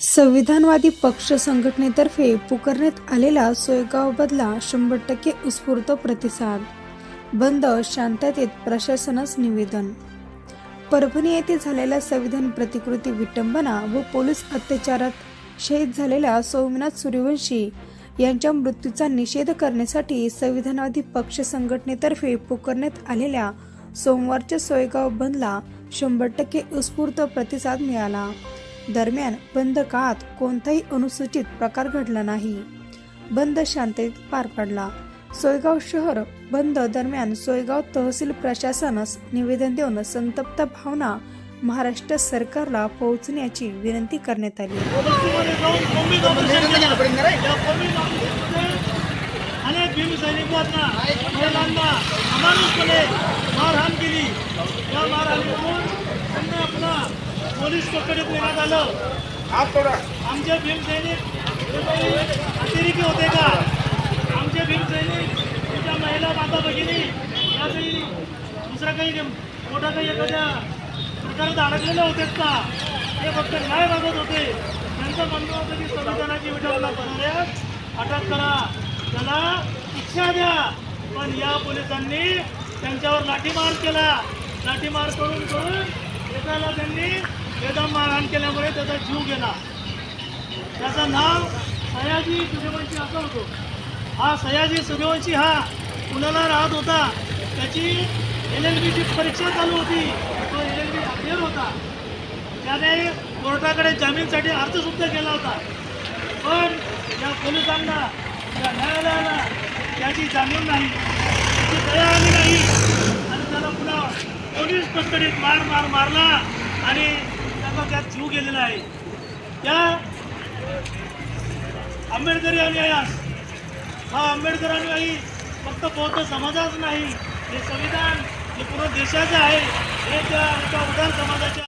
संविधानवादी पक्ष संघटनेतर्फे पुकारण्यात आलेला सोयगाव बदला शंभर टक्के उत्स्फूर्त प्रतिसाद. बंद शांततेत प्रशासनास निवेदन. परभणी येथे झालेल्या संविधान प्रतिकृती विटंबना व पोलीस अत्याचारात शहीद झालेल्या सोमनाथ सूर्यवंशी यांच्या मृत्यूचा निषेध करण्यासाठी संविधानवादी पक्ष संघटनेतर्फे पुकारण्यात आलेल्या सोमवारच्या सोयगाव बंदला शंभर टक्के उत्स्फूर्त प्रतिसाद मिळाला. दरम्यान बंद काळात कोणताही अनुसूचित प्रकार घडला नाही. बंद शांततेत पार पडला. सोयगाव शहर बंद दरम्यान सोयगाव तहसील प्रशासनास निवेदन देऊन संतप्त भावना महाराष्ट्र सरकारला पोहोचण्याची विनंती करण्यात आली. अनेक भीम सैनिकांना महिलांना अमानुषपणे मारहाण केली. या मारहाणीतून त्यांना आपला पोलीस कोठडीत नेण्यात आलं? आमचे भीम सैनिक हे काही अतिरेकी होते का? आमचे भीम सैनिक तुमच्या महिला माता भगिनी या काही दुसरा काही मोठा काही एखाद्या प्रकारात अडकलेले होतेत का? ते फक्त न्याय मागत होते. त्यांचं म्हणणं होतं की संविधानाची विटंबना करणाऱ्यास अटक करा. त्याला शिक्षा द्या. पण या पोलिसांनी त्यांच्यावर लाठीमार केला. लाठीमार करून करून एकाला त्यांनी एकदम मारहाण केल्यामुळे त्याचा जीव गेला. त्याचं नाव सयाजी सूर्यवंशी असं होतो. हा सयाजी सूर्यवंशी हा पुण्याला राहत होता. त्याची एल एल बीची परीक्षा चालू होती. तो एल एल बी अफेअर होता. त्याने कोर्टाकडे जामीनसाठी अर्जसुद्धा केला होता. पण या पोलिसांना या न्यायालयाला त्याची जामीन नाही त्याची दया आली नाही. आणि त्याला पुन्हा पोलीस कस्टडीत मार मार मारला. आणि त्याचा त्यात जीव गेलेला आहे. त्या आंबेडकरी अनुयायास हा आंबेडकर अनुयायी फक्त बौद्ध समाजाच नाही हे संविधान हे पूर्ण देशाचं आहे. हे त्या एका उदार समाजाच्या